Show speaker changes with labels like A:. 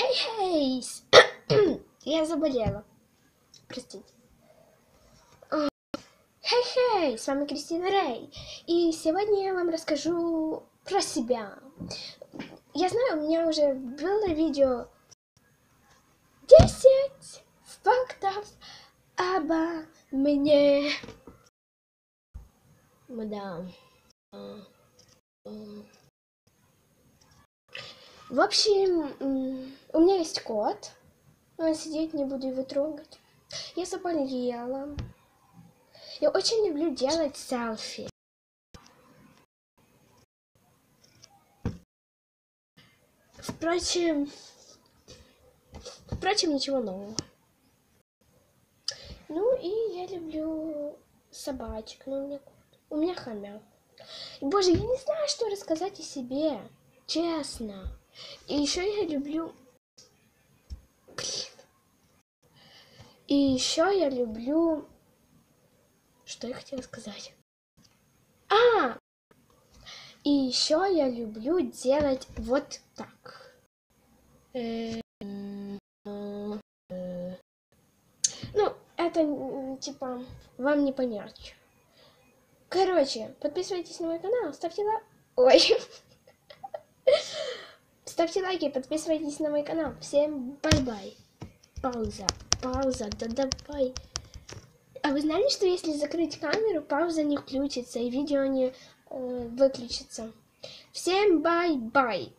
A: Хей-хей! Я заболела. Простите. Хей-хей! С вами Кристина Рэй. И сегодня я вам расскажу про себя. Я знаю, у меня уже было видео 10 фактов обо мне. Да. В общем, у меня есть кот. Он сидеть, не буду его трогать. Я заболела. Я очень люблю делать селфи. Впрочем, впрочем, ничего нового. Ну и я люблю собачек. Ну, у меня. У меня хомяк. Боже, я не знаю, что рассказать о себе. Честно. И еще я люблю... И еще я люблю... Что я хотела сказать? А! И еще я люблю делать вот так. Ну, это, типа, вам не понять. Короче, подписывайтесь на мой канал, ставьте лайк. Ой. Ставьте лайки, подписывайтесь на мой канал. Всем бай-бай. Пауза, пауза, да давай. А вы знали, что если закрыть камеру, пауза не включится и видео не э, выключится? Всем бай-бай.